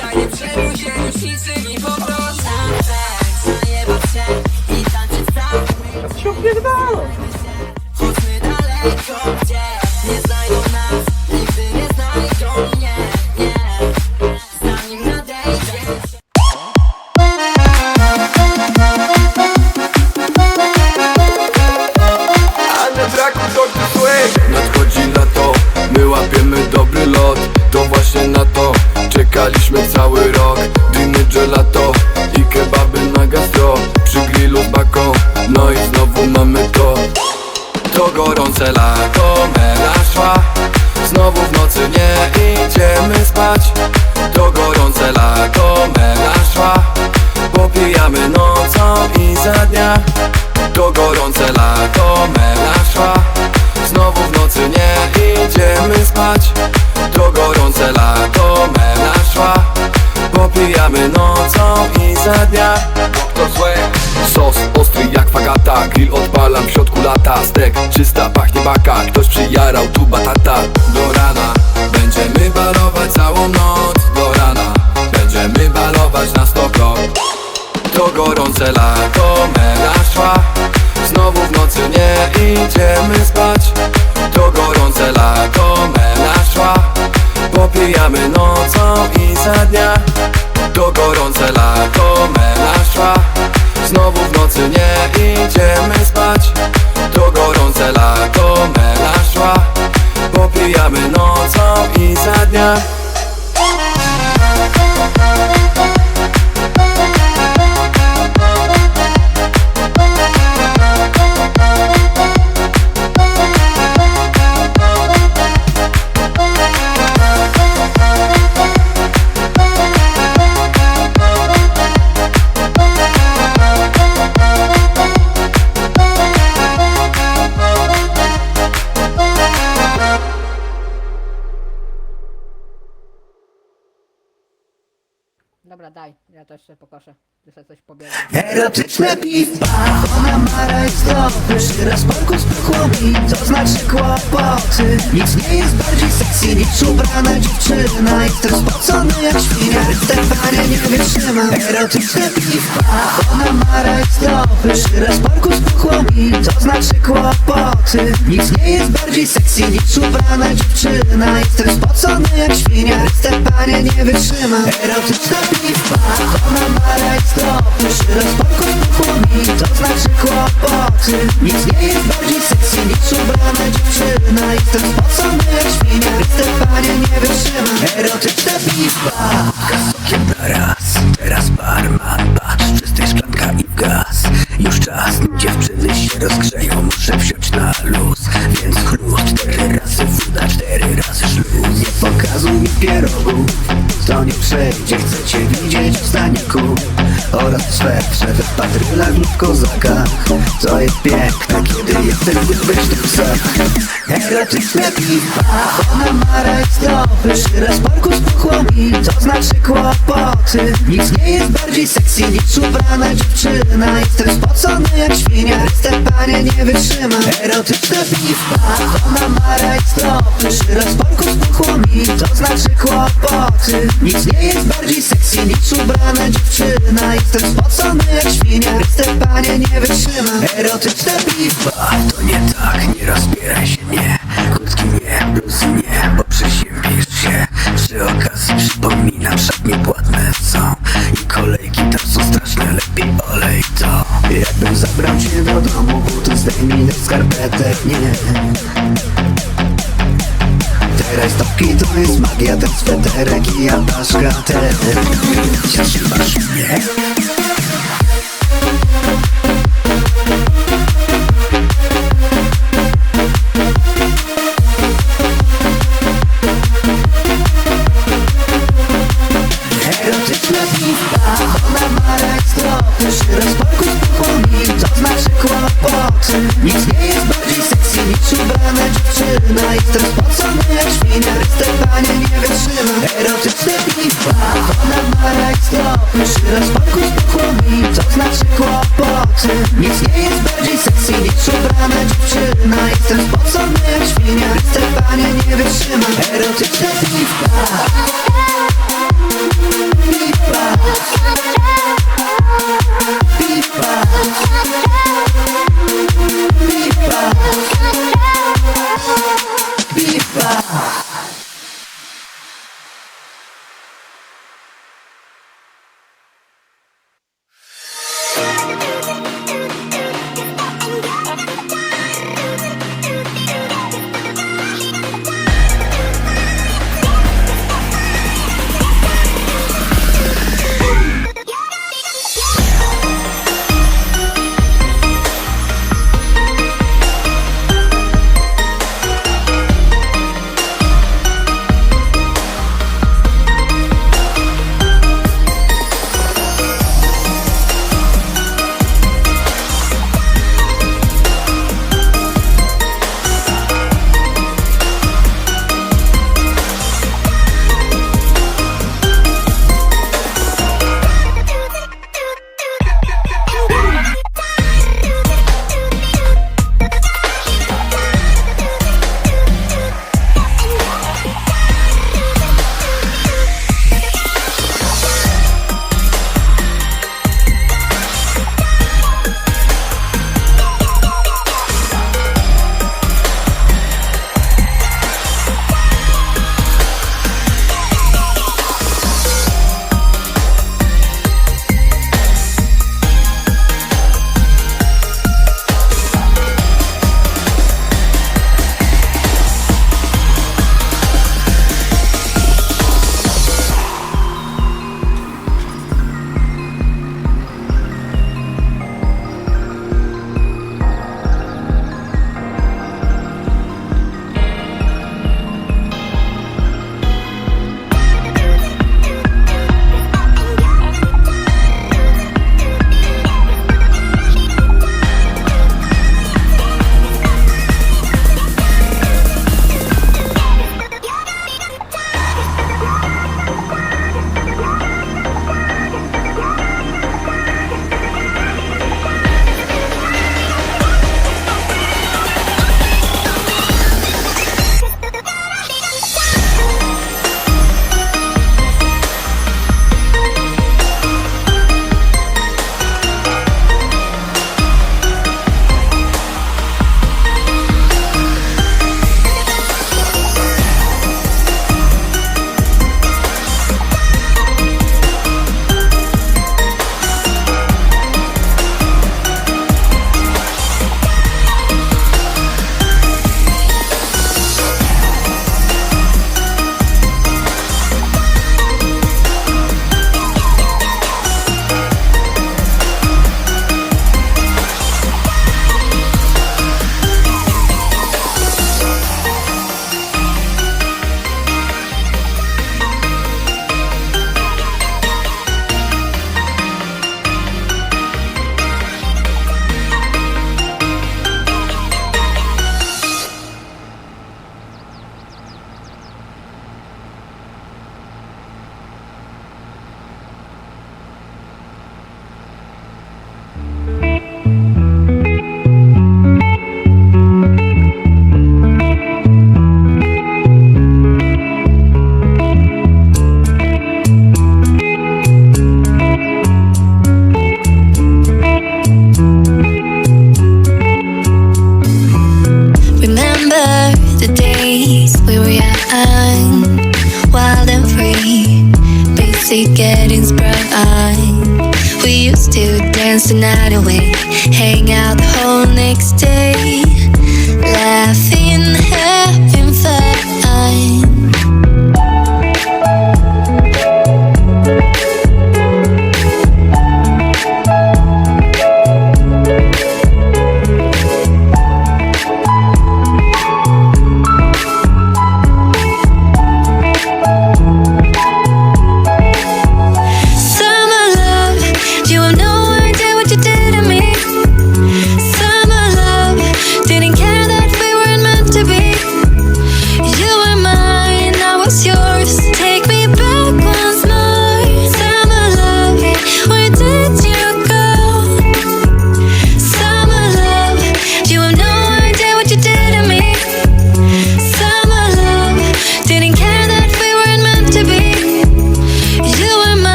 Dzisiaj nie przejmuj się już niczym i po prostu zajebać się i tańczyć cały się opierdolą. To gorące lato, melanż Znowu w nocy nie idziemy spać. To gorące lato, melanż Popijamy nocą i za dnia. To złe. Sos ostry jak fagata Grill odpalam w środku lata. Stek czysta, pachnie baka. Ktoś przyjarał tu batata. Do rana Będziemy balować całą noc gorące lato, melanż Znowu w nocy nie idziemy spać. To gorące lato, melanż Popijamy nocą i za dnia. To gorące lato, melanż Znowu w nocy nie idziemy spać. To gorące lato, melanż Popijamy nocą i za dnia daj, ja też się pokoszę. Ty coś. Erotyczne piwa, ona mara i stopy Szyra z parku mi, to znaczy kłopoty. Nic nie jest bardziej sexy niż ubrana dziewczyna Jestem spocony jak świnia, Stefania nie wytrzyma. Erotyczne piwa, ona mara i stopy Szyra z parku mi, to znaczy kłopoty. Nic nie jest bardziej sexy niż ubrana dziewczyna Jestem spocony jak świnia, Stefania nie wytrzyma. Erotyczne piwa, ona mara i stopy Szyra z parku spuchło mi, to znaczy kłopoty. Nic nie jest bardziej sexy niż ubrana dziewczyna. Jestem spocony jak świnia, Stefania nie wytrzyma Erotyczne piwa. Kasokiem w staniku Oraz w swetrze, w kozakach. To jest piękne, kiedy jesteś w bezpiecznych psach Erotyczne piwa, ona mara i stopy Szyra z parku spuchło mi, to znaczy kłopoty. Nic nie jest bardziej sexy niż ubrana dziewczyna. Jestem spocony jak świnia, Stefania nie wytrzyma. Erotyczne piwa, ona mara i stopy Szyra z parku spuchło mi, to znaczy kłopoty. Nic nie jest bardziej sexy niż ubrana dziewczyna. Jestem spocony jak świnia, Stefania nie wytrzyma. Erotyczne piwa, to nie tak, nie rozbieraj się, nie Krótki nie, bluzy nie, bo przeziębisz się Przy okazji przypominam, szatnie płatne są I kolejki tam są straszne, lepiej olej to. Jakbym zabrał cię do domu, buty zdejmij z skarpetek, nie. Teraz topki to jest magia, ten sweterek i ja paszka też Trzymasz mnie? Erotyczna stopy Szyra z parku znaczy kłopoty Nic nie jest bardziej sexy niż dziewczyna. Jestem spocony jak świnia, Stefania nie wytrzyma Erotyczne piwa, ona ma raj stopy Szyra z parku spuchło mi, to znaczy Nic nie jest bardziej sexy niż dziewczyna. Jestem spocony jak świnia, nie wytrzyma Erotyczne piwa next day,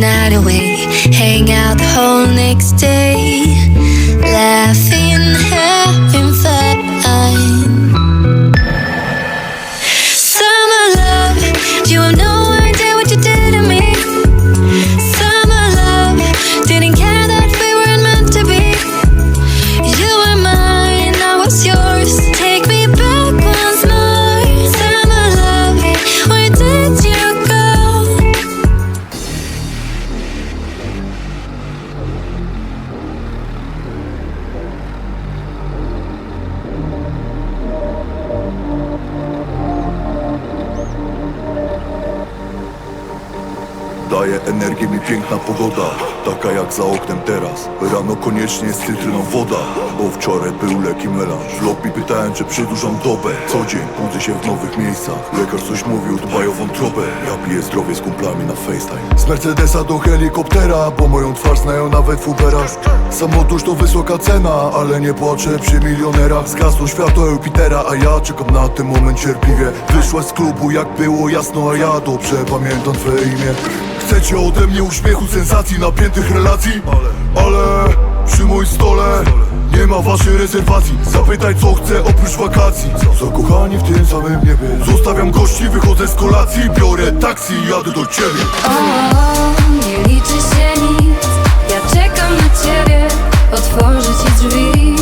night away, hang out the whole next day, pogoda Taka jak za oknem teraz. Rano koniecznie z cytryną woda Bo wczoraj był leki melanż. Lobby pytałem czy przedłużam dobę. Co dzień budzę się w nowych miejscach. Lekarz coś mówił, dbaj o wątrobę Ja piję zdrowie z kumplami na FaceTime. Z Mercedesa do helikoptera Bo moją twarz znają nawet w Uberach Samotusz to wysoka cena Ale nie płaczę przy milionerach. Zgasło światło Jupitera A ja czekam na ten moment cierpliwie. Wyszłaś z klubu jak było jasno A ja dobrze pamiętam twoje imię Chcecie ode mnie uśmiechu, sensacji, napiętych relacji? Ale, przy moim stole nie ma waszej rezerwacji. Zapytaj co chcę oprócz wakacji. Zakochani w tym samym niebie? Zostawiam gości, wychodzę z kolacji. Biorę taksi i jadę do ciebie. O, nie liczy się nic. Ja czekam na ciebie. Otworzę ci drzwi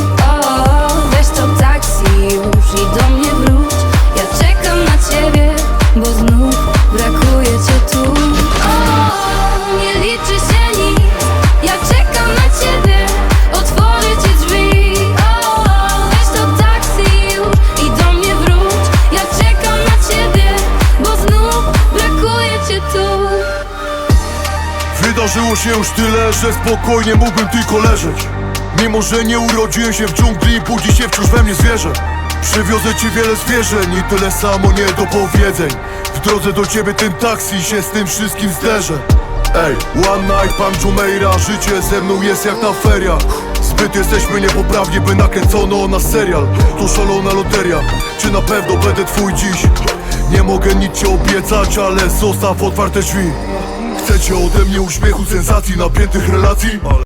się już tyle, że spokojnie mógłbym tylko leżeć. Mimo, że nie urodziłem się w dżungli, budzi się wciąż we mnie zwierzę. Przywiozę ci wiele zwierzeń i tyle samo nie do powiedzeń W drodze do ciebie tym taksi się z tym wszystkim zderzę. Ej, one night, pan Jumeira, życie ze mną jest jak na feriach Zbyt jesteśmy niepoprawni, by nakręcono nas serial. To szalona loteria, czy na pewno będę twój dziś? Nie mogę nic ci obiecać, ale zostaw otwarte drzwi Chcecie ode mnie uśmiechu, sensacji, napiętych relacji?